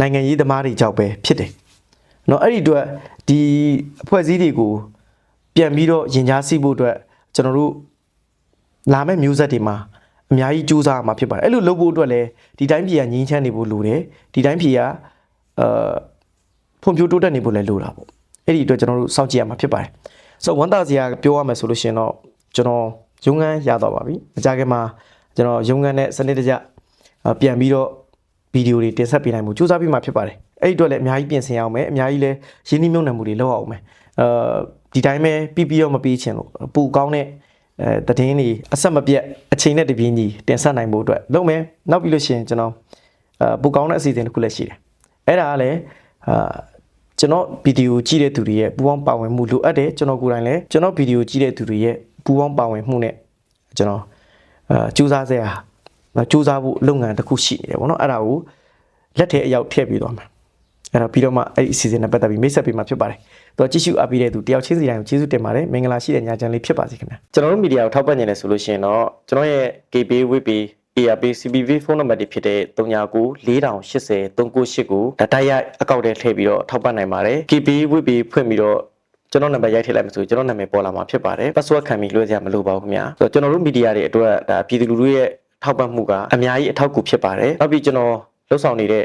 နိုင်ငံရေးသမားတွေကြောင့်ပဲဖြစ်တယ်။နော်အဲ့ဒီအတွက်ဒီအဖွဲ့အစည်းတွေကိုပြန်ပြီးတော့ရင်ကြားစီးဖို့အတွက်ကျွန်တော်တို့ လာမယ့်မျိုးဆက်တွေမှာအများကြီးစူးစမ်းရမှာဖြစ်ပါတယ်။အဲ့လိုလုပ်ဖို့အတွက်လည်းဒီတိုင်းပြည်ကငြင်းချမ်းနေဖို့လိုတယ်။ဒီတိုင်းပြည်ကအာဖွံ့ဖြိုးတိုးတက်နေဖို့လည်းလိုတာပေါ့။အဲ့ဒီအတွက်ကျွန်တော်တို့စောင့်ကြည့်ရမှာဖြစ်ပါတယ်။ so ဝန်တာစီကပြောရမယ်ဆိုလို့ရှိရင်တော့ကျွန်တော်ရုံးခန်းရတော့ပါပြီ။အကြခင်မှာကျွန်တော်ရုံးခန်းနဲ့စနစ်တကျအာပြန်ပြီးတော့ဗီဒီယိုတွေတင်ဆက်ပေးနိုင်မှုစူးစမ်းပြီးမှဖြစ်ပါတယ်။အဲ့ဒီအတွက်လည်းအများကြီးပြင်ဆင်ရအောင်မယ်။အများကြီးလည်းရင်းနှီးမြှုပ်နှံမှုတွေလုပ်အောင်မယ်။အာဒီတိုင်းပဲပြီးပြီးတော့မပြီးချင်လို့ပူကောင်းတဲ့ အဲတည်င်းတွေအဆက်မပြတ်အချိန်နဲ့တပြေးညီတင်ဆက်နိုင်ဖို့အတွက်လုပ်မယ်။နောက်ပြီးလို့ရှိရင်ကျွန်တော်အာပူကောင်းတဲ့အစီအစဉ်တစ်ခုလည်းရှိတယ်။အဲ့ဒါကလည်းအာကျွန်တော်ဗီဒီယိုကြည့်တဲ့သူတွေရဲ့ပူပေါင်းပါဝင်မှုလိုအပ်တယ်ကျွန်တော်ကိုယ်တိုင်လည်းကျွန်တော်ဗီဒီယိုကြည့်တဲ့သူတွေရဲ့ပူပေါင်းပါဝင်မှုနဲ့ကျွန်တော်အာစူးစမ်းစရာစူးစမ်းဖို့လုပ်ငန်းတစ်ခုရှိနေတယ်ဗောနော်အဲ့ဒါကိုလက်ထဲအရောက်ထည့်ပြီးသွားမှာ အဲ့တော့ပြီးတော့မှအဲ့ဒီအစီအစဉ်နဲ့ပတ်သက်ပြီးမိတ်ဆက်ပေးမှာဖြစ်ပါတယ်တော့ကြည့်ရှုအပ်ပြီးတဲ့သူတယောက်ချင်းစီတိုင်းကိုကျေးဇူးတင်ပါတယ်မင်္ဂလာရှိတဲ့ညချမ်းလေးဖြစ်ပါစေခင်ဗျာကျွန်တော်တို့မီဒီယာကိုထောက်ပံ့နေတယ်ဆိုလို့ရှိရင်တော့ကျွန်တော်ရဲ့ KB WP ARP CBV ဖုန်းနံပါတ်တွေဖြစ်တဲ့39 4080 398ကိုဒါတိုက်ရိုက်အကောင့်ထဲထည့်ပြီးတော့ထောက်ပံ့နိုင်ပါတယ် KB WP ဖွင့်ပြီးတော့ကျွန်တော်နံပါတ်ရိုက်ထည့်လိုက်မှဆိုကျွန်တော်နာမည်ပေါ်လာမှာဖြစ်ပါတယ် password ခံပြီးလွှဲစရာမလိုပါဘူးခင်ဗျာဆိုတော့ကျွန်တော်တို့မီဒီယာတွေအတွက်ဒါပြည်သူလူထုရဲ့ထောက်ပံ့မှုကအများကြီးအထောက်အကူဖြစ်ပါတယ်နောက်ပြီးကျွန်တော်လှုပ်ဆောင်နေတဲ့